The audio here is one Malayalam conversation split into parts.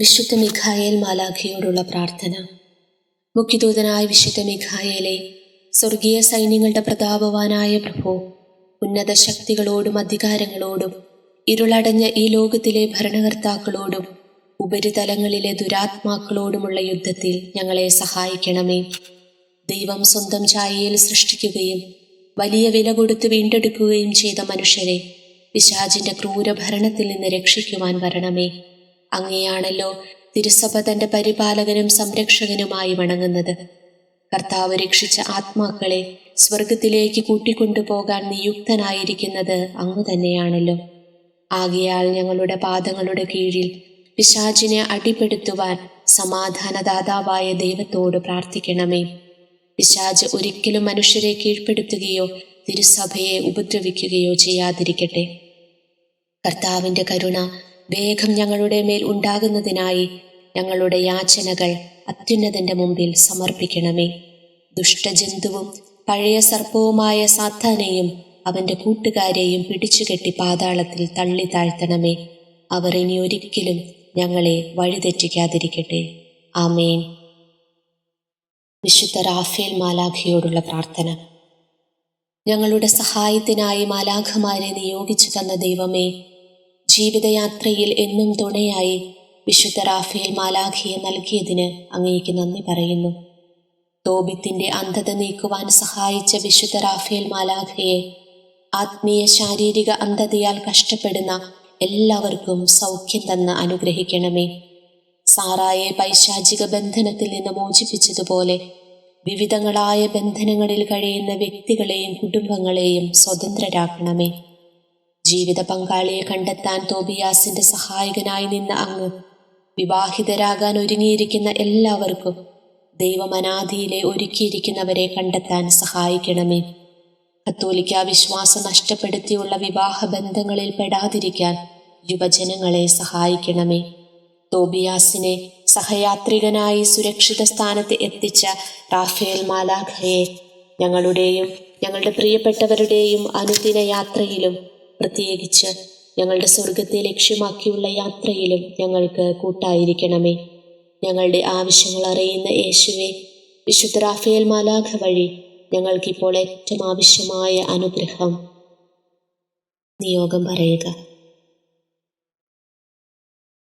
വിശുദ്ധ മിഖായേൽ മാലാഖയോടുള്ള പ്രാർത്ഥന. മുഖ്യദൂതനായ വിശുദ്ധ മിഖായേലെ സ്വർഗീയ സൈന്യങ്ങളുടെ പ്രതാപവാനായ പ്രഭു ഉന്നത ശക്തികളോടും അധികാരങ്ങളോടും ഇരുളടഞ്ഞ ഈ ലോകത്തിലെ ഭരണകർത്താക്കളോടും ഉപരിതലങ്ങളിലെ ദുരാത്മാക്കളോടുമുള്ള യുദ്ധത്തിൽ ഞങ്ങളെ സഹായിക്കണമേ. ദൈവം സ്വന്തം ഛായയിൽ സൃഷ്ടിക്കുകയും വലിയ വില കൊടുത്ത് വീണ്ടെടുക്കുകയും ചെയ്ത മനുഷ്യരെ പിശാചിന്റെ ക്രൂരഭരണത്തിൽ നിന്ന് രക്ഷിക്കുവാൻ വരണമേ. അങ്ങനെയാണല്ലോ തിരുസഭ തന്റെ പരിപാലകനും സംരക്ഷകനുമായി വണങ്ങുന്നത്. കർത്താവ് രക്ഷിച്ച ആത്മാക്കളെ സ്വർഗത്തിലേക്ക് കൂട്ടിക്കൊണ്ടുപോകാൻ നിയുക്തനായിരിക്കുന്നത് അങ്ങ് തന്നെയാണല്ലോ. ആകയാൽ ഞങ്ങളുടെ പാദങ്ങളുടെ കീഴിൽ പിശാചിനെ അടിപ്പെടുത്തുവാൻ സമാധാനദാതാവായ ദൈവത്തോട് പ്രാർത്ഥിക്കണമേ. പിശാജ് ഒരിക്കലും മനുഷ്യരെ കീഴ്പ്പെടുത്തുകയോ തിരുസഭയെ ഉപദ്രവിക്കുകയോ ചെയ്യാതിരിക്കട്ടെ. കർത്താവിന്റെ കരുണ വേഗം ഞങ്ങളുടെ മേൽ ഉണ്ടാകുന്നതിനായി ഞങ്ങളുടെ യാചനകൾ അത്യുന്നതന്റെ മുമ്പിൽ സമർപ്പിക്കണമേ. ദുഷ്ടജന്തുവും പഴയ സർപ്പവുമായ സാത്താനെയും അവന്റെ കൂട്ടുകാരെയും പിടിച്ചുകെട്ടി പാതാളത്തിൽ തള്ളി താഴ്ത്തണമേ. അവർ ഇനി ഒരിക്കലും ഞങ്ങളെ വഴിതെറ്റിക്കാതിരിക്കട്ടെ. ആമേൻ. വിശുദ്ധ റാഫേൽ മാലാഖയോടുള്ള പ്രാർത്ഥന. ഞങ്ങളുടെ സഹായത്തിനായി മാലാഖമാരെ നിയോഗിച്ചു തന്ന ദൈവമേ ജീവിതയാത്രയിൽ എന്നും തുണയായി വിശുദ്ധ റാഫേൽ മാലാഖിയെ നൽകിയതിന് അങ്ങേക്ക് നന്ദി പറയുന്നു. തോബിത്തിന്റെ അന്ധത നീക്കുവാൻ സഹായിച്ച വിശുദ്ധ റാഫേൽ മാലാഖയെ ആത്മീയ ശാരീരിക അന്ധതയാൽ കഷ്ടപ്പെടുന്ന എല്ലാവർക്കും സൗഖ്യം തന്ന് അനുഗ്രഹിക്കണമേ. സാറായെ പൈശാചിക ബന്ധനത്തിൽ നിന്ന് മോചിപ്പിച്ചതുപോലെ വിവിധങ്ങളായ ബന്ധനങ്ങളിൽ കഴിയുന്ന വ്യക്തികളെയും കുടുംബങ്ങളെയും സ്വതന്ത്രരാക്കണമേ. ജീവിത പങ്കാളിയെ കണ്ടെത്താൻ തോബിയാസിന്റെ സഹായകനായി നിന്ന അങ്ങ് വിവാഹിതരാകാൻ ഒരുങ്ങിയിരിക്കുന്ന എല്ലാവർക്കും ദൈവമനാദിയിലെ ഒരുക്കിയിരിക്കുന്നവരെ കണ്ടെത്താൻ സഹായിക്കണമേ. കത്തോലിക്ക വിശ്വാസം നഷ്ടപ്പെടുത്തിയുള്ള വിവാഹ ബന്ധങ്ങളിൽ പെടാതിരിക്കാൻ യുവജനങ്ങളെ സഹായിക്കണമേ. തോബിയാസിനെ സഹയാത്രികനായി സുരക്ഷിത സ്ഥാനത്ത് എത്തിച്ച റാഫേൽ മാലാഖയെ ഞങ്ങളുടെയും ഞങ്ങളുടെ പ്രിയപ്പെട്ടവരുടെയും അനുദിന യാത്രയിലും പ്രത്യേകിച്ച് ഞങ്ങളുടെ സ്വർഗത്തെ ലക്ഷ്യമാക്കിയുള്ള യാത്രയിലും ഞങ്ങൾക്ക് കൂട്ടായിരിക്കണമേ. ഞങ്ങളുടെ ആവശ്യങ്ങൾ അറിയുന്ന യേശുവെ വിശുദ്ധ റാഫേൽ മാലാഖ വഴി ഞങ്ങൾക്കിപ്പോൾ ഏറ്റവും ആവശ്യമായ അനുഗ്രഹം. നിയോഗം പറയുക.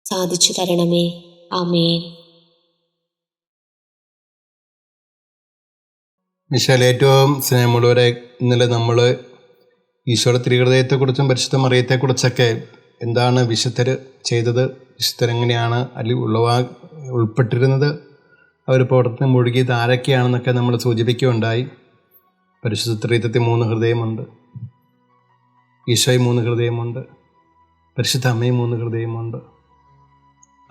സാധിച്ചു തരണമേ. ആമേൻ. മിഷേൽ ഏറ്റവും സ്നേഹമുള്ളവരെ ഇന്നലെ നമ്മൾ ഈശോയുടെ തിരുഹൃദയത്തെക്കുറിച്ചും പരിശുദ്ധ മറിയത്തെക്കുറിച്ചൊക്കെ എന്താണ് വിശുദ്ധർ ചെയ്തത്? വിശുദ്ധരെങ്ങനെയാണ് അതിൽ ഉള്ളവാ ഉൾപ്പെട്ടിരുന്നത്? അവർ പ്രവർത്തനം മുഴുകിയത് ആരൊക്കെയാണെന്നൊക്കെ നമ്മൾ സൂചിപ്പിക്കുകയുണ്ടായി. പരിശുദ്ധ ത്രീത്തത്തിൽ മൂന്ന് ഹൃദയമുണ്ട്. ഈശോയ് മൂന്ന് ഹൃദയമുണ്ട്. പരിശുദ്ധ അമ്മയും മൂന്ന് ഹൃദയമുണ്ട്.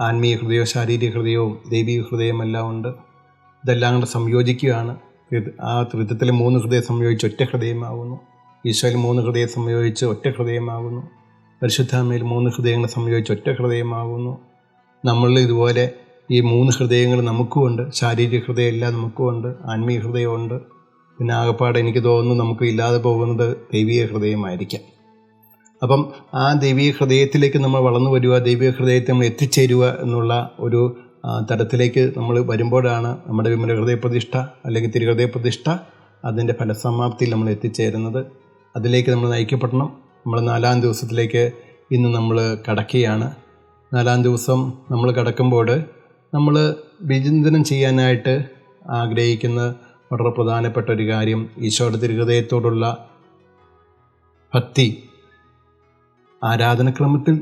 ആത്മീയ ഹൃദയവും ശാരീരിക ഹൃദയവും ദൈവിക ഹൃദയവും എല്ലാം ഉണ്ട്. ഇതെല്ലാം കൂടെ സംയോജിക്കുകയാണ്. ആ ത്രിത്വത്തിലെ മൂന്ന് ഹൃദയം സംയോജിച്ച് ഒറ്റ ഹൃദയമാകുന്നു ഈശോയിൽ മൂന്ന് ഹൃദയം സംയോജിച്ച് ഒറ്റ ഹൃദയമാകുന്നു. പരിശുദ്ധാമയിൽ മൂന്ന് ഹൃദയങ്ങൾ സംയോജിച്ച് ഒറ്റ ഹൃദയമാകുന്നു. നമ്മൾ ഇതുപോലെ ഈ മൂന്ന് ഹൃദയങ്ങൾ നമുക്കുമുണ്ട്. ശാരീരിക ഹൃദയം എല്ലാം നമുക്കുമുണ്ട്. ആത്മീയ ഹൃദയമുണ്ട്. പിന്നെ ആകപ്പാട് എനിക്ക് തോന്നുന്നു നമുക്ക് ഇല്ലാതെ പോകുന്നത് ദൈവീയ ഹൃദയമായിരിക്കാം. അപ്പം ആ ദൈവീയ ഹൃദയത്തിലേക്ക് നമ്മൾ വളർന്നു വരിക ദൈവീയ ഹൃദയത്തെ നമ്മൾ എത്തിച്ചേരുക എന്നുള്ള ഒരു തരത്തിലേക്ക് നമ്മൾ വരുമ്പോഴാണ് നമ്മുടെ വിമല ഹൃദയപ്രതിഷ്ഠ അല്ലെങ്കിൽ തിരുഹൃദയ പ്രതിഷ്ഠ അതിന്റെ ഫലസമാപ്തിയിൽ നമ്മൾ എത്തിച്ചേരുന്നത്. അതിലേക്ക് നമ്മൾ നയിക്കപ്പെടണം. നമ്മൾ നാലാം ദിവസത്തിലേക്ക് ഇന്ന് നമ്മൾ കടക്കുകയാണ്. നാലാം ദിവസം നമ്മൾ കടക്കുമ്പോൾ നമ്മൾ വിചിന്തനം ചെയ്യാനായിട്ട് ആഗ്രഹിക്കുന്ന വളരെ പ്രധാനപ്പെട്ട ഒരു കാര്യം ഈശോയുടെ തിരുഹൃദയത്തോടുള്ള ഭക്തി. ആരാധനക്രമത്തിൽ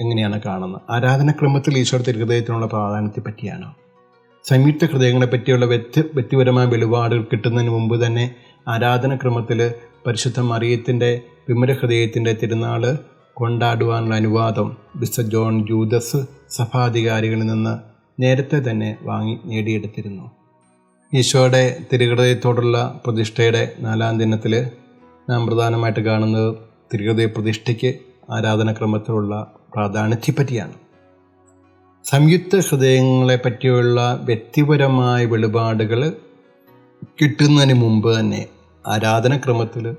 എങ്ങനെയാണ് കാണുന്നത്? ആരാധനക്രമത്തിൽ ഈശോയുടെ തിരുഹൃദയത്തിനുള്ള പ്രാധാന്യത്തെ പറ്റിയാണ്? സംയുക്ത ഹൃദയങ്ങളെ പറ്റിയുള്ള വ്യക്തി വ്യക്തിപരമായ വെളിപാടുകൾ കിട്ടുന്നതിന് മുമ്പ് തന്നെ ആരാധനക്രമത്തിൽ പരിശുദ്ധ മറിയത്തിന്റെ വിമലഹൃദയത്തിന്റെ തിരുനാൾ കൊണ്ടാടുവാനുള്ള അനുവാദം ബിസ ജോൺ ജൂതസ് സഭാധികാരികളിൽ നിന്ന് നേരത്തെ തന്നെ വാങ്ങി നേടിയെടുത്തിരുന്നു. ഈശോയുടെ തിരുഹൃദയത്തോടുള്ള പ്രതിഷ്ഠയുടെ നാലാം ദിനത്തിൽ നാം പ്രധാനമായിട്ട് കാണുന്നത് തിരുഹൃദയ പ്രതിഷ്ഠയ്ക്ക് ആരാധനക്രമത്തിലുള്ള പ്രാധാന്യത്തെ പറ്റിയാണ് സംയുക്ത ഹൃദയങ്ങളെ പറ്റിയുള്ള വ്യക്തിപരമായ വെളിപാടുകൾ കിട്ടുന്നതിന് മുമ്പ് തന്നെ ആരാധനക്രമത്തിൽ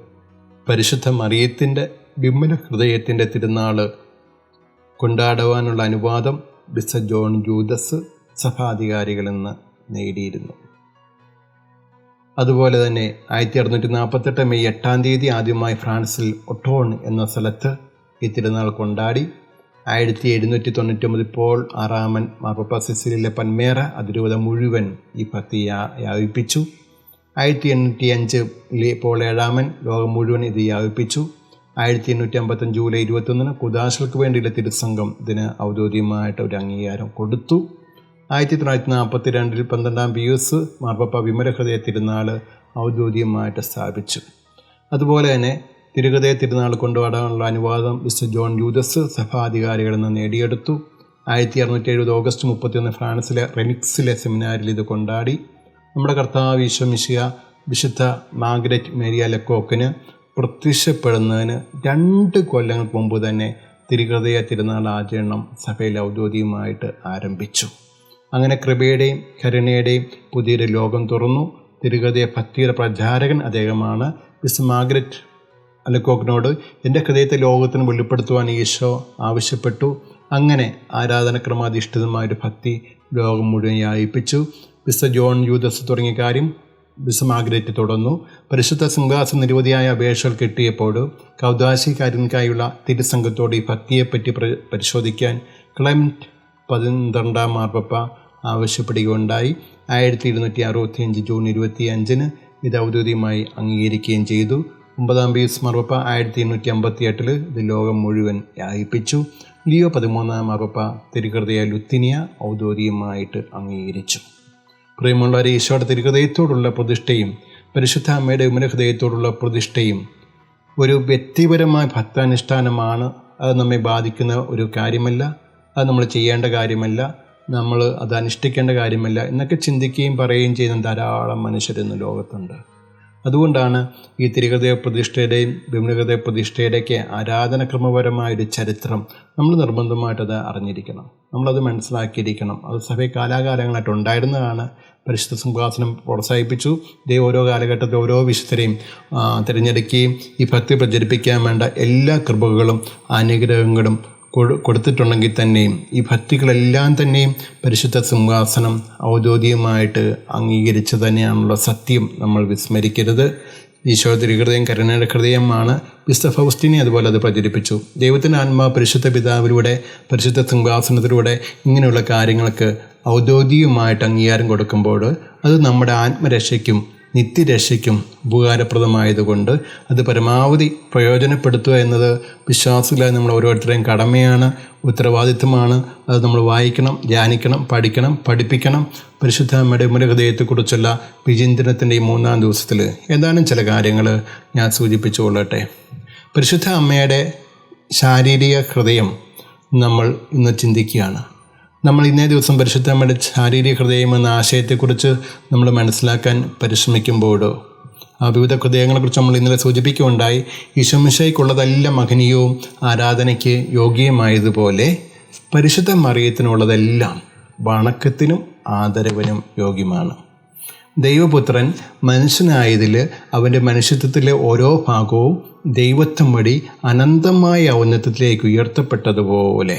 പരിശുദ്ധ മറിയത്തിന്റെ വിമല ഹൃദയത്തിന്റെ തിരുനാൾ കൊണ്ടാടുവാനുള്ള അനുവാദം ബിസ ജോൺ ജൂതസ് സഭാധികാരികളിൽ നിന്ന് നേടിയിരുന്നു. അതുപോലെ തന്നെ ആയിരത്തി അറുന്നൂറ്റി നാൽപ്പത്തെട്ട് മെയ് എട്ടാം തീയതി ആദ്യമായി ഫ്രാൻസിൽ ഒട്ടോൺ എന്ന സ്ഥലത്ത് ഈ തിരുനാൾ കൊണ്ടാടി. ആയിരത്തി എഴുന്നൂറ്റി തൊണ്ണൂറ്റൊമ്പത് പോൾ ആറാമൻ മാർപ്പ സിസിലിലെ പന്മേറ അതിരൂപത മുഴുവൻ ഈ യാ- യാപിപ്പിച്ചു ആയിരത്തി എണ്ണൂറ്റി അഞ്ച് പോൾ ഏഴാമൻ ലോകം മുഴുവൻ ഇത് വ്യാപിപ്പിച്ചു. ആയിരത്തി എണ്ണൂറ്റി അമ്പത്തഞ്ച് ജൂലൈ ഇരുപത്തൊന്നിന് കുദാശകൾക്ക് വേണ്ടിയുള്ള തിരുസംഘം ഇതിന് ഔദ്യോഗികമായിട്ട് ഒരു അംഗീകാരം കൊടുത്തു. ആയിരത്തി തൊള്ളായിരത്തി നാൽപ്പത്തി രണ്ടിൽ പന്ത്രണ്ടാം പി എസ് മാർപ്പ വിമലഹൃദയ തിരുനാൾ ഔദ്യോഗികമായിട്ട് സ്ഥാപിച്ചു. അതുപോലെ തന്നെ തിരുഹൃദയ തിരുനാൾ കൊണ്ടുപോകാനുള്ള അനുവാദം മിസ്റ്റർ ജോൺ യൂതസ് സഭാധികാരികളിൽ നിന്ന് നേടിയെടുത്തു. ആയിരത്തി അറുന്നൂറ്റി എഴുപത് ഓഗസ്റ്റ് മുപ്പത്തിയൊന്ന് ഫ്രാൻസിലെ റെനിക്സിലെ സെമിനാരിൽ ഇത് കൊണ്ടാടി. നമ്മുടെ കർത്താവ് ഈശ്വമിശിയ വിശുദ്ധ മാഗ്രറ്റ് മേരിയ ലെക്കോക്കിന് പ്രത്യക്ഷപ്പെടുന്നതിന് രണ്ട് കൊല്ലങ്ങൾക്ക് മുമ്പ് തന്നെ തിരുഹൃദയ തിരുനാൾ ആചരണം സഭയിൽ ഔദ്യോഗികമായിട്ട് ആരംഭിച്ചു. അങ്ങനെ കൃപയുടെയും കരുണയുടെയും പുതിയൊരു ലോകം തുറന്നു. തിരുഹൃദയ ഭക്തിയുടെ പ്രചാരകൻ അദ്ദേഹമാണ്. മിസ് മാഗ്രറ്റ് അലക്കോക്കിനോട് എന്റെ ഹൃദയത്തെ ലോകത്തിന് വെളിപ്പെടുത്തുവാൻ ഈശോ ആവശ്യപ്പെട്ടു. അങ്ങനെ ആരാധനക്രമാധിഷ്ഠിതമായൊരു ഭക്തി ലോകം മുഴുവൻ യായിപ്പിച്ചു മിസ്റ്റർ ജോൺ യൂദസ് തുടങ്ങിയ കാര്യം ബിസ് മാർഗ്രറ്റ് തുടർന്നു പരിശുദ്ധ സിംഹാസന നിരവധിയായ അപേക്ഷകൾ കിട്ടിയപ്പോൾ കൗതാശിക്കാരൻകായുള്ള തിരുസംഘത്തോട് ഈ ഭക്തിയെപ്പറ്റി പ്ര- പരിശോധിക്കാൻ ക്ലൈമറ്റ് പന്ത്രണ്ടാം മാർപ്പ ആവശ്യപ്പെടുകയുണ്ടായി. ആയിരത്തി ഇരുന്നൂറ്റി അറുപത്തി അഞ്ച് ജൂൺ ഇരുപത്തി അഞ്ചിന് ഇത് ഔദ്യോഗികമായി അംഗീകരിക്കുകയും ചെയ്തു. ഒമ്പതാം പീസ് മറുപ്പ ആയിരത്തി എണ്ണൂറ്റി അമ്പത്തി എട്ടിൽ ഇത് ലോകം മുഴുവൻ വ്യാപിപ്പിച്ചു. ലിയോ പതിമൂന്നാം മറുപ്പ തിരുഹൃദയ ലുത്തിനിയ ഔദ്യോഗികമായിട്ട് അംഗീകരിച്ചു. പ്രിയമുള്ളവരെ ഈശോയുടെ തിരുഹൃദയത്തോടുള്ള പ്രതിഷ്ഠയും പരിശുദ്ധ അമ്മയുടെ ഉമരഹൃദയത്തോടുള്ള പ്രതിഷ്ഠയും ഒരു വ്യക്തിപരമായ ഭക്താനുഷ്ഠാനമാണ്. അത് നമ്മെ ബാധിക്കുന്ന ഒരു കാര്യമല്ല. അത് നമ്മൾ ചെയ്യേണ്ട കാര്യമല്ല. നമ്മൾ അത് അനുഷ്ഠിക്കേണ്ട കാര്യമല്ല. എന്നൊക്കെ ചിന്തിക്കുകയും പറയുകയും ചെയ്യുന്ന ധാരാളം മനുഷ്യരിന്ന് ലോകത്തുണ്ട്. അതുകൊണ്ടാണ് ഈ തിരുഹൃദയ പ്രതിഷ്ഠയുടെയും വിമലഹൃദയ പ്രതിഷ്ഠയുടെയൊക്കെ ആരാധനക്രമപരമായൊരു ചരിത്രം നമ്മൾ നിർബന്ധമായിട്ടത് അറിഞ്ഞിരിക്കണം. നമ്മളത് മനസ്സിലാക്കിയിരിക്കണം. അത് സഭയിൽ കാലാകാലങ്ങളായിട്ട് ഉണ്ടായിരുന്നതാണ്. പരിശുദ്ധ സിംഹാസനം പ്രോത്സാഹിപ്പിച്ചു. ഇതേ ഓരോ കാലഘട്ടത്തിൽ ഓരോ വിശുദ്ധരെയും തിരഞ്ഞെടുക്കുകയും ഈ ഭക്തി പ്രചരിപ്പിക്കാൻ വേണ്ട എല്ലാ കൃപകളും അനുഗ്രഹങ്ങളും കൊടുത്തിട്ടുണ്ടെങ്കിൽ തന്നെയും ഈ ഭക്തികളെല്ലാം തന്നെയും പരിശുദ്ധ സിംഹാസനം ഔദ്യോഗികമായിട്ട് അംഗീകരിച്ച് തന്നെയാണുള്ള സത്യം നമ്മൾ വിസ്മരിക്കരുത്. ഈശോ തിരുഹൃദയം കരുണയുടെ ഹൃദയമാണ്. വിസ്ത ഫൗസ്റ്റിനെ അതുപോലെ അത് പ്രചരിപ്പിച്ചു. ദൈവത്തിന്റെ ആത്മാവ് പരിശുദ്ധ പിതാവിലൂടെ പരിശുദ്ധ സിംഹാസനത്തിലൂടെ ഇങ്ങനെയുള്ള കാര്യങ്ങൾക്ക് ഔദ്യോഗികമായിട്ട് അംഗീകാരം കൊടുക്കുമ്പോൾ അത് നമ്മുടെ ആത്മരക്ഷയ്ക്കും നിത്യരക്ഷയ്ക്കും ഉപകാരപ്രദമായതുകൊണ്ട് അത് പരമാവധി പ്രയോജനപ്പെടുത്തുക എന്നത് വിശ്വാസികളായ നമ്മൾ ഓരോരുത്തരുടെയും കടമയാണ് ഉത്തരവാദിത്വമാണ്. അത് നമ്മൾ വായിക്കണം ധ്യാനിക്കണം പഠിക്കണം പഠിപ്പിക്കണം. പരിശുദ്ധ അമ്മയുടെ ഹൃദയത്തെക്കുറിച്ചുള്ള വിചിന്തനത്തിന്റെ ഈ മൂന്നാം ദിവസത്തിൽ ഏതാനും ചില കാര്യങ്ങൾ ഞാൻ സൂചിപ്പിച്ചു കൊള്ളട്ടെ. പരിശുദ്ധ അമ്മയുടെ ശാരീരിക ഹൃദയം നമ്മൾ ഇന്ന് ചിന്തിക്കുകയാണ്. നമ്മൾ ഇന്നേ ദിവസം പരിശുദ്ധ അമ്മയുടെ ശാരീരിക ഹൃദയം എന്ന ആശയത്തെക്കുറിച്ച് നമ്മൾ മനസ്സിലാക്കാൻ പരിശ്രമിക്കുമ്പോൾ ആ വിവിധ ഹൃദയങ്ങളെക്കുറിച്ച് നമ്മൾ ഇന്നലെ സൂചിപ്പിക്കുകയുണ്ടായി. ഈശോമിശയ്ക്കുള്ളതെല്ലാം മഹനീയവും ആരാധനയ്ക്ക് യോഗ്യമായതുപോലെ പരിശുദ്ധ മറിയത്തിനുള്ളതെല്ലാം വണക്കത്തിനും ആദരവിനും യോഗ്യമാണ്. ദൈവപുത്രൻ മനുഷ്യനായതിൽ അവന്റെ മനുഷ്യത്വത്തിലെ ഓരോ ഭാഗവും ദൈവത്വം വഴി അനന്തമായ ഔന്നത്യത്തിലേക്ക് ഉയർത്തപ്പെട്ടതുപോലെ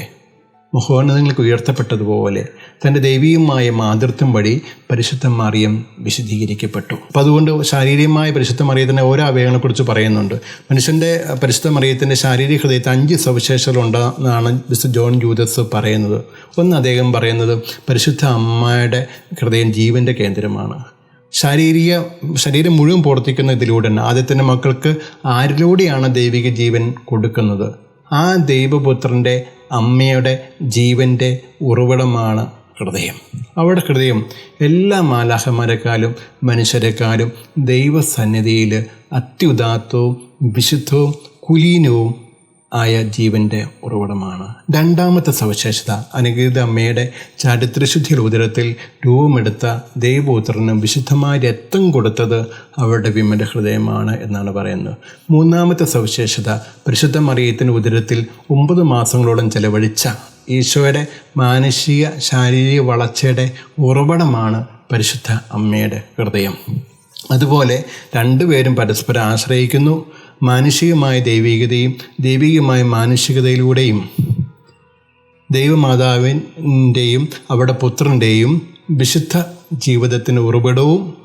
മഹോന്നതങ്ങൾക്ക് ഉയർത്തപ്പെട്ടതുപോലെ തന്റെ ദൈവീയമായ മാതൃത്വം വഴി പരിശുദ്ധ മറിയം വിശദീകരിക്കപ്പെട്ടു അപ്പോൾ അതുകൊണ്ട് ശാരീരികമായ പരിശുദ്ധ മറിയത്തിന്റെ ഓരോ അവയവങ്ങളെക്കുറിച്ച് പറയുന്നുണ്ട്. മനുഷ്യന്റെ പരിശുദ്ധ മറിയത്തിന്റെ ശാരീരിക ഹൃദയത്തെ അഞ്ച് സവിശേഷതകളുണ്ടെന്നാണ് മിസ്റ്റർ ജോൺ ജൂതസ് പറയുന്നത്. ഒന്ന് അദ്ദേഹം പറയുന്നത് പരിശുദ്ധ അമ്മയുടെ ഹൃദയം ജീവന്റെ കേന്ദ്രമാണ്. ശാരീരിക ശരീരം മുഴുവൻ പ്രവർത്തിക്കുന്ന ഇതിലൂടെ തന്നെ ആദ്യത്തിന്റെ മക്കൾക്ക് ആരിലൂടെയാണ് ദൈവിക ജീവൻ കൊടുക്കുന്നത്? ആ ദൈവപുത്രന്റെ അമ്മയുടെ ജീവന്റെ ഉറവിടമാണ് ഹൃദയം. അവിടെ ഹൃദയം എല്ലാ മാലാഹന്മാരെക്കാളും മനുഷ്യരെക്കാളും ദൈവസന്നിധിയിൽ അത്യുദാത്തവും വിശുദ്ധവും കുലീനവും ആയ ജീവന്റെ ഉറവിടമാണ്. രണ്ടാമത്തെ സവിശേഷത അനുഗ്രഹീത അമ്മയുടെ ചാരിത്രശുദ്ധി ഉദരത്തിൽ രൂപമെടുത്ത ദൈവപുത്രന് വിശുദ്ധമായ രക്തം കൊടുത്തത് അവരുടെ വിമല ഹൃദയമാണ് എന്നാണ് പറയുന്നത്. മൂന്നാമത്തെ സവിശേഷത പരിശുദ്ധ മറിയത്തിന്റെ ഉദരത്തിൽ ഒമ്പത് മാസങ്ങളോളം ചെലവഴിച്ച ഈശോയുടെ മാനുഷിക ശാരീരിക വളർച്ചയുടെ ഉറവിടമാണ് പരിശുദ്ധ അമ്മയുടെ ഹൃദയം. അതുപോലെ രണ്ടുപേരും പരസ്പരം ആശ്രയിക്കുന്നു. മാനുഷികമായ ദൈവികതയും ദൈവികമായ മാനുഷികതയിലൂടെയും ദൈവമാതാവിന്റെയും അവരുടെ പുത്രന്റെയും വിശുദ്ധ ജീവിതത്തിന് ഉറവിടവും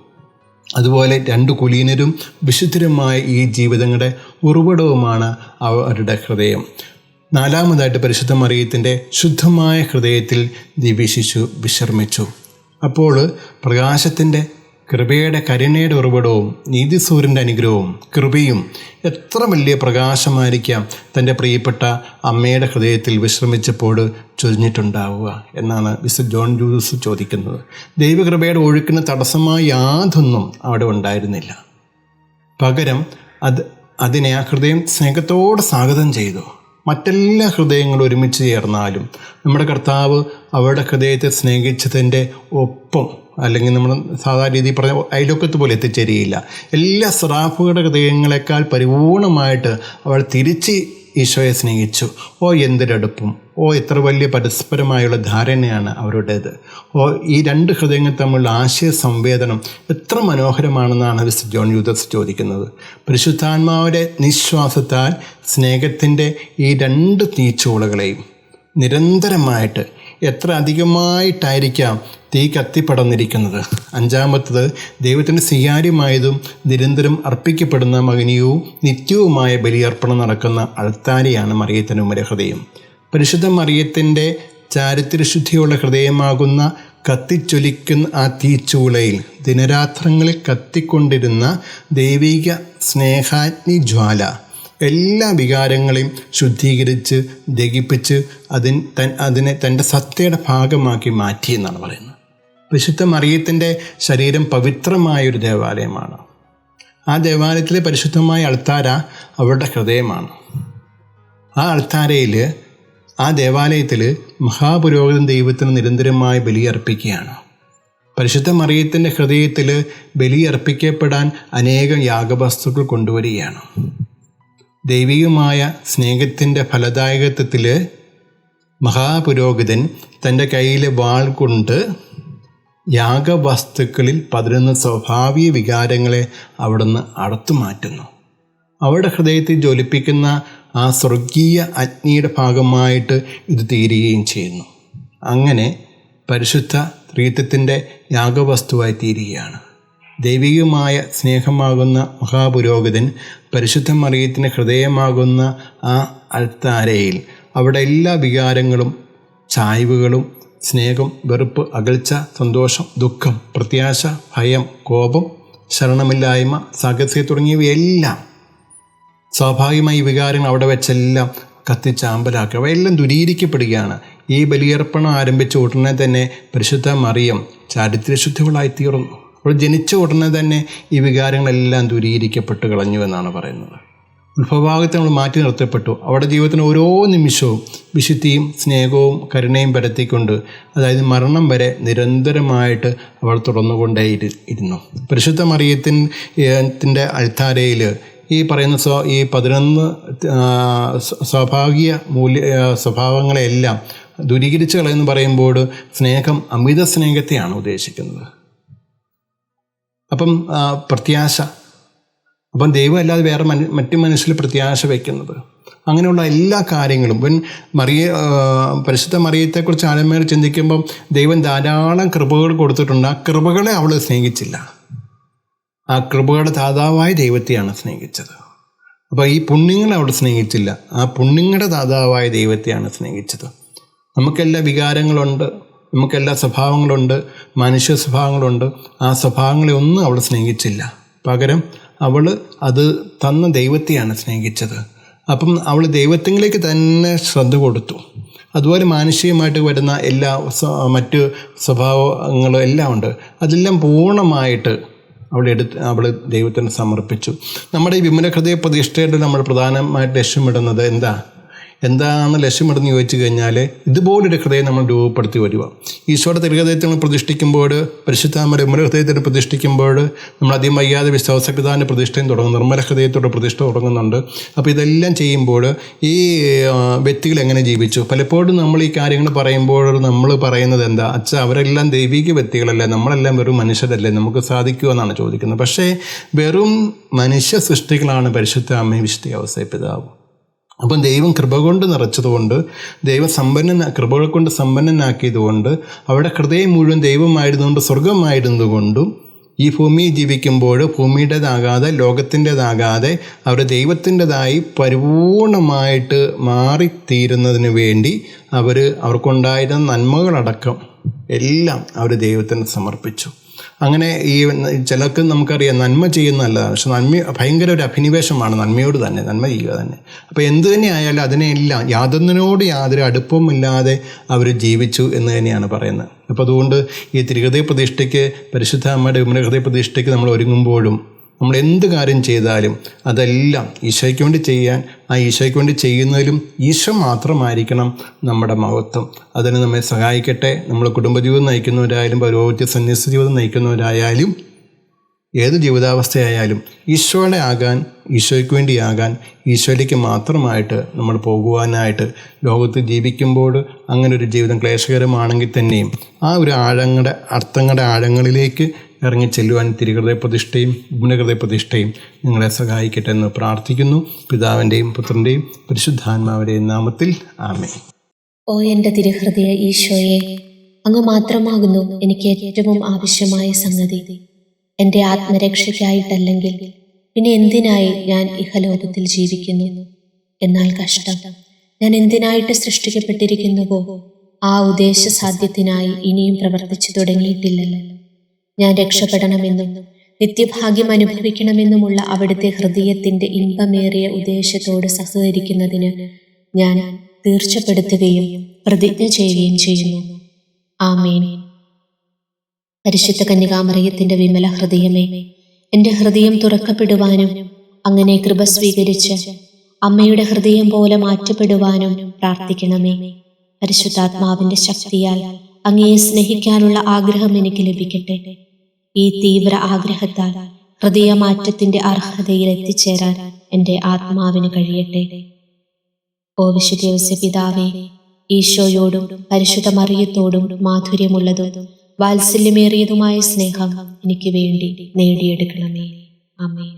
അതുപോലെ രണ്ട് കുലീനരും വിശുദ്ധരുമായ ഈ ജീവിതങ്ങളുടെ ഉറവിടവുമാണ് അവരുടെ ഹൃദയം. നാലാമതായിട്ട് പരിശുദ്ധ മറിയത്തിന്റെ ശുദ്ധമായ ഹൃദയത്തിൽ ദിവ്യശിശു വിശ്രമിച്ചു. അപ്പോൾ പ്രകാശത്തിന്റെ കൃപയുടെ കരുണയുടെ ഉറവിടവും നീതിസൂര്യന്റെ അനുഗ്രഹവും കൃപയും എത്ര വലിയ പ്രകാശമായിരിക്കാം തന്റെ പ്രിയപ്പെട്ട അമ്മയുടെ ഹൃദയത്തിൽ വിശ്രമിച്ചപ്പോൾ ചൊരിഞ്ഞിട്ടുണ്ടാവുക എന്നാണ് മിസ്റ്റർ ജോൺ ജൂസ് ചോദിക്കുന്നത്. ദൈവകൃപയുടെ ഒഴുക്കിന് തടസ്സമായി യാതൊന്നും അവിടെ ഉണ്ടായിരുന്നില്ല. പകരം അത് അതിനെ ആ ഹൃദയം സ്നേഹത്തോടെ സ്വാഗതം ചെയ്തു. മറ്റെല്ലാ ഹൃദയങ്ങളും ഒരുമിച്ച് ചേർന്നാലും നമ്മുടെ കർത്താവ് അവരുടെ ഹൃദയത്തെ സ്നേഹിച്ചതിന്റെ ഒപ്പം അല്ലെങ്കിൽ നമ്മൾ സാധാരണ രീതിയിൽ പറഞ്ഞ അയലോക്കത്ത് പോലെ എത്തിച്ചേരുകയില്ല. എല്ലാ സ്രാഫുകളുടെ ഹൃദയങ്ങളെക്കാൾ പരിപൂർണമായിട്ട് അവൾ തിരിച്ച് ഈശോയെ സ്നേഹിച്ചു. ഓ എന്തൊരടുപ്പും. ഓ എത്ര വലിയ പരസ്പരമായുള്ള ധാരണയാണ് അവരുടേത്. ഓ ഈ രണ്ട് ഹൃദയങ്ങൾ തമ്മിലുള്ള ആശയ സംവേദനം എത്ര മനോഹരമാണെന്നാണ് വിസ് ജോൺ യൂതസ് ചോദിക്കുന്നത്. പരിശുദ്ധാത്മാവിന്റെ നിശ്വാസത്താൽ സ്നേഹത്തിന്റെ ഈ രണ്ട് തീച്ചോളുകളെയും നിരന്തരമായിട്ട് എത്ര അധികമായിട്ടായിരിക്കാം തീ കത്തിപ്പടർന്നിരിക്കുന്നത്? അഞ്ചാമത്തത് ദൈവത്തിന് സ്വീകാര്യമായതും നിരന്തരം അർപ്പിക്കപ്പെടുന്ന മകനീയവും നിത്യവുമായ ബലിയർപ്പണം നടക്കുന്ന അൾത്താരിയാണ് മറിയത്തിന്റെ ഉമരഹൃദയം. പരിശുദ്ധ മറിയത്തിന്റെ ചാരിത്രശുദ്ധിയുള്ള ഹൃദയമാകുന്ന കത്തിച്ചൊലിക്കുന്ന ആ തീച്ചൂളയിൽ ദിനരാത്രങ്ങളിൽ കത്തിക്കൊണ്ടിരുന്ന ദൈവിക സ്നേഹാഗ്നി ജ്വാല എല്ലാ വികാരങ്ങളെയും ശുദ്ധീകരിച്ച് ദഹിപ്പിച്ച് അതിൻ തൻ അതിനെ തന്റെ സത്തയുടെ ഭാഗമാക്കി മാറ്റി എന്നാണ് പറയുന്നത്. വിശുദ്ധ മറിയത്തിന്റെ ശരീരം പവിത്രമായൊരു ദേവാലയമാണ്. ആ ദേവാലയത്തിലെ പരിശുദ്ധമായ അൾത്താര അവരുടെ ഹൃദയമാണ്. ആ അൾത്താരയിൽ ആ ദേവാലയത്തിൽ മഹാപുരോഹിതൻ ദൈവത്തിന് നിരന്തരമായി ബലിയർപ്പിക്കുകയാണ്. പരിശുദ്ധ മറിയത്തിന്റെ ഹൃദയത്തിൽ ബലിയർപ്പിക്കപ്പെടാൻ അനേകം യാഗവസ്തുക്കൾ കൊണ്ടുവരികയാണ്. ദൈവികമായ സ്നേഹത്തിന്റെ ഫലദായകത്വത്തിൽ മഹാപുരോഹിതൻ തന്റെ കയ്യിലെ വാൾ കൊണ്ട് യാഗവസ്തുക്കളിൽ പതിരുന്ന സ്വാഭാവിക വികാരങ്ങളെ അവിടുന്ന് അടുത്തു മാറ്റുന്നു. അവരുടെ ഹൃദയത്തിൽ ജ്വലിപ്പിക്കുന്ന ആ സ്വർഗീയ അഗ്നിയുടെ ഭാഗമായിട്ട് ഇത് തീരുകയും ചെയ്യുന്നു. അങ്ങനെ പരിശുദ്ധ ത്രീത്വത്തിന്റെ യാഗവസ്തുവായി തീരുകയാണ്. ദൈവികമായ സ്നേഹമാകുന്ന മഹാപുരോഹിതൻ പരിശുദ്ധ മറിയത്തിന്റെ ഹൃദയമാകുന്ന ആ അൽത്താരയിൽ അവിടെ എല്ലാ വികാരങ്ങളും ചായ്വുകളും സ്നേഹം വെറുപ്പ് അകൽച്ച സന്തോഷം ദുഃഖം പ്രത്യാശ ഭയം കോപം ശരണമില്ലായ്മ സാഹസ്യ തുടങ്ങിയവയെല്ലാം സ്വാഭാവികമായി വികാരങ്ങൾ അവിടെ വെച്ചെല്ലാം കത്തിച്ചാമ്പലാക്കുക അവയെല്ലാം ദുരീകരിക്കപ്പെടുകയാണ്. ഈ ബലിയർപ്പണം ആരംഭിച്ച ഉടനെ തന്നെ പരിശുദ്ധ മറിയം ചാരിത്രശുദ്ധികളായി അവൾ ജനിച്ച ഉടനെ തന്നെ ഈ വികാരങ്ങളെല്ലാം ദുരീകരിക്കപ്പെട്ട് കളഞ്ഞു എന്നാണ് പറയുന്നത്. ഉത്ഭവഭാഗത്തെ നമ്മൾ മാറ്റി നിർത്തപ്പെട്ടു. അവിടെ ജീവിതത്തിന് ഓരോ നിമിഷവും വിശുദ്ധിയും സ്നേഹവും കരുണയും പരത്തിക്കൊണ്ട് അതായത് മരണം വരെ നിരന്തരമായിട്ട് അവൾ തുറന്നുകൊണ്ടേ ഇരുന്നു പരിശുദ്ധ മറിയത്തിന്റെ അൾത്താരയിൽ ഈ പറയുന്ന സ്വ ഈ പതിനൊന്ന് സ്വാഭാവിക മൂല്യ സ്വഭാവങ്ങളെല്ലാം ദൂരീകരിച്ച് കളയെന്ന് പറയുമ്പോൾ സ്നേഹം അമിത സ്നേഹത്തെയാണ് ഉദ്ദേശിക്കുന്നത്. അപ്പം പ്രത്യാശ. അപ്പം ദൈവം അല്ലാതെ വേറെ മറ്റു മനസ്സിൽ പ്രത്യാശ വയ്ക്കുന്നത്. അങ്ങനെയുള്ള എല്ലാ കാര്യങ്ങളും. ഇവൻ മറിയ പരിശുദ്ധ മറിയത്തെക്കുറിച്ച് ആലമേർ ചിന്തിക്കുമ്പം ദൈവം ധാരാളം കൃപകൾ കൊടുത്തിട്ടുണ്ട്. ആ കൃപകളെ അവൾ സ്നേഹിച്ചില്ല. ആ കൃപകളുടെ ദാതാവായ ദൈവത്തെയാണ് സ്നേഹിച്ചത്. അപ്പോൾ ഈ പുണ്യങ്ങളെ അവൾ സ്നേഹിച്ചില്ല. ആ പുണ്യങ്ങളുടെ ദാതാവായ ദൈവത്തെയാണ് സ്നേഹിച്ചത്. നമുക്കെല്ലാ വികാരങ്ങളുണ്ട്. നമുക്കെല്ലാ സ്വഭാവങ്ങളുണ്ട് മനുഷ്യ സ്വഭാവങ്ങളുണ്ട്. ആ സ്വഭാവങ്ങളെ ഒന്നും അവൾ സ്നേഹിച്ചില്ല. പകരം അവൾ അത് തന്ന ദൈവത്തെയാണ് സ്നേഹിച്ചത്. അപ്പം അവൾ ദൈവത്തിലേക്ക് തന്നെ ശ്രദ്ധ കൊടുത്തു. അതുപോലെ മാനുഷികമായിട്ട് വരുന്ന എല്ലാ മറ്റ് സ്വഭാവങ്ങളും എല്ലാം ഉണ്ട്. അതെല്ലാം പൂർണമായിട്ട് അവൾ എടുത്ത് അവൾ ദൈവത്തിന് സമർപ്പിച്ചു. നമ്മുടെ ഈ വിമല ഹൃദയ പ്രതിഷ്ഠയുടെ നമ്മൾ പ്രധാനമായിട്ട് ലക്ഷ്യമിടുന്നത് എന്താ? എന്താണ് ലക്ഷ്യമിടുന്നു ചോദിച്ചു കഴിഞ്ഞാൽ ഇതുപോലൊരു ഹൃദയം നമ്മൾ രൂപപ്പെടുത്തി വരിക. ഈശോയുടെ തിരുഹൃദയത്തിൽ നമ്മൾ പ്രതിഷ്ഠിക്കുമ്പോൾ പരിശുദ്ധാമര വിമല ഹൃദയത്തിൽ പ്രതിഷ്ഠിക്കുമ്പോൾ നമ്മൾ അധികം വയ്യാതെ വിശ്വാസപിതാവിന്റെ പ്രതിഷ്ഠയും തുടങ്ങും നിർമ്മല ഹൃദയത്തോടെ പ്രതിഷ്ഠ തുടങ്ങുന്നുണ്ട്. അപ്പോൾ ഇതെല്ലാം ചെയ്യുമ്പോൾ ഈ വ്യക്തികൾ എങ്ങനെ ജീവിച്ചു? പലപ്പോഴും നമ്മൾ ഈ കാര്യങ്ങൾ പറയുമ്പോൾ നമ്മൾ പറയുന്നത് എന്താ? അച്ഛ അവരെല്ലാം ദൈവിക വ്യക്തികളല്ലേ നമ്മളെല്ലാം വെറും മനുഷ്യരല്ലേ നമുക്ക് സാധിക്കുമോ എന്നാണ് ചോദിക്കുന്നത്. പക്ഷേ വെറും മനുഷ്യ സൃഷ്ടികളാണ് പരിശുദ്ധ അമ്മയും വിശുദ്ധ അവസ്ഥ പിതാവും അപ്പം ദൈവം കൃപ കൊണ്ട് നിറച്ചതുകൊണ്ട് ദൈവം സമ്പന്നന കൃപകൾ കൊണ്ട് സമ്പന്നനാക്കിയതുകൊണ്ട് അവിടെ ഹൃദയം മുഴുവൻ ദൈവമായിരുന്നുകൊണ്ട് സ്വർഗമായിരുന്നുകൊണ്ടും ഈ ഭൂമിയിൽ ജീവിക്കുമ്പോൾ ഭൂമിയുടേതാകാതെ ലോകത്തിന്റെതാകാതെ അവർ ദൈവത്തിന്റെതായി പരിപൂർണമായിട്ട് മാറിത്തീരുന്നതിന് വേണ്ടി അവർ അവർക്കുണ്ടായിരുന്ന നന്മകളടക്കം എല്ലാം അവർ ദൈവത്തിന് സമർപ്പിച്ചു. അങ്ങനെ ഈ ചിലർക്ക് നമുക്കറിയാം നന്മ ചെയ്യുന്ന നല്ലതാണ്. പക്ഷെ നന്മ ഭയങ്കര ഒരു അഭിനിവേശമാണ് നന്മയോട് തന്നെ നന്മ ചെയ്യുക തന്നെ. അപ്പോൾ എന്ത് തന്നെ ആയാലും അതിനെല്ലാം യാതൊന്നിനോട് യാതൊരു അടുപ്പമില്ലാതെ അവർ ജീവിച്ചു എന്ന് തന്നെയാണ് പറയുന്നത്. അപ്പോൾ അതുകൊണ്ട് ഈ തിരുഹൃദയ പ്രതിഷ്ഠയ്ക്ക് പരിശുദ്ധ അമ്മയുടെ വിമലഹൃദയ പ്രതിഷ്ഠയ്ക്ക് നമ്മൾ ഒരുങ്ങുമ്പോഴും നമ്മൾ എന്ത് കാര്യം ചെയ്താലും അതെല്ലാം ഈശോയ്ക്ക് വേണ്ടി ചെയ്യാൻ ആ ഈശോയ്ക്ക് വേണ്ടി ചെയ്യുന്നതിലും ഈശോ മാത്രമായിരിക്കണം നമ്മുടെ മഹത്വം. അതിന് നമ്മെ സഹായിക്കട്ടെ. നമ്മൾ കുടുംബജീവിതം നയിക്കുന്നവരായാലും പൗരോഹിത്യ സന്യാസ ജീവിതം നയിക്കുന്നവരായാലും ഏത് ജീവിതാവസ്ഥയായാലും ഈശോയുടെ ആകാൻ ഈശോയ്ക്ക് വേണ്ടിയാകാൻ ഈശോയിലേക്ക് മാത്രമായിട്ട് നമ്മൾ പോകുവാനായിട്ട് ലോകത്ത് ജീവിക്കുമ്പോൾ അങ്ങനെ ഒരു ജീവിതം ക്ലേശകരമാണെങ്കിൽ തന്നെയും ആ ഒരു ആഴങ്ങളുടെ അർത്ഥങ്ങളുടെ ആഴങ്ങളിലേക്ക് ഇറങ്ങി ചെല്ലുവാൻ തിരുഹൃദയ പ്രതിഷ്ഠയും ഗുണഹൃദയ പ്രതിഷ്ഠയും നിങ്ങളെ സഹായിക്കട്ടെ എന്ന് പ്രാർത്ഥിക്കുന്നു. പിതാവിന്റെയും പുത്രന്റെയും പരിശുദ്ധാത്മാവിന്റെയും നാമത്തിൽ ആമേ ഓ എന്റെ തിരുഹൃദയ ഈശോയെ അങ്ങ് മാത്രമാകുന്നു എനിക്ക് ഏറ്റവും ആവശ്യമായ സംഗതി. എന്റെ ആത്മരക്ഷയ്ക്കായിട്ടല്ലെങ്കിൽ പിന്നെ എന്തിനായി ഞാൻ ഇഹലോകത്തിൽ ജീവിക്കുന്നു? എന്നാൽ കഷ്ടം. ഞാൻ എന്തിനായിട്ട് സൃഷ്ടിക്കപ്പെട്ടിരിക്കുന്നുവോ? ആ ഉദ്ദേശ സാധ്യത്തിനായി ഇനിയും പ്രവർത്തിച്ചു തുടങ്ങിയിട്ടില്ലല്ലോ. ഞാൻ രക്ഷപ്പെടണമെന്നും നിത്യഭാഗ്യം അനുഭവിക്കണമെന്നുമുള്ള അവിടുത്തെ ഹൃദയത്തിന്റെ ഇമ്പമേറിയ ഉദ്ദേശത്തോട് സഹകരിക്കുന്നതിന് ഞാൻ തീർച്ചപ്പെടുത്തുകയും പ്രതിജ്ഞ ചെയ്യുകയും ചെയ്യുന്നു. ആമേൻ. പരിശുദ്ധ കന്യകാമറിയത്തിന്റെ വിമല ഹൃദയമേ എന്റെ ഹൃദയം തുറക്കപ്പെടുവാനും അങ്ങനെ കൃപ സ്വീകരിച്ച് അമ്മയുടെ ഹൃദയം പോലെ മാറ്റപ്പെടുവാനും പ്രാർത്ഥിക്കണമേ. പരിശുദ്ധാത്മാവിന്റെ ശക്തിയാൽ അങ്ങയെ സ്നേഹിക്കാനുള്ള ആഗ്രഹം എനിക്ക് ലഭിക്കട്ടെ. ഈ തീവ്ര ആഗ്രഹത്താൽ ഹൃദയമാറ്റത്തിന്റെ അർഹതയിൽ എത്തിച്ചേരാൻ എന്റെ ആത്മാവിന് കഴിയട്ടെ. ഓ വിശുദ്ധ പിതാവേ ഈശോയോടും പരിശുദ്ധ മറിയത്തോടും മാധുര്യമുള്ളതും വാത്സല്യമേറിയതുമായ സ്നേഹം എനിക്ക് വേണ്ടി നേടിയെടുക്കണമേ. അമ്മേ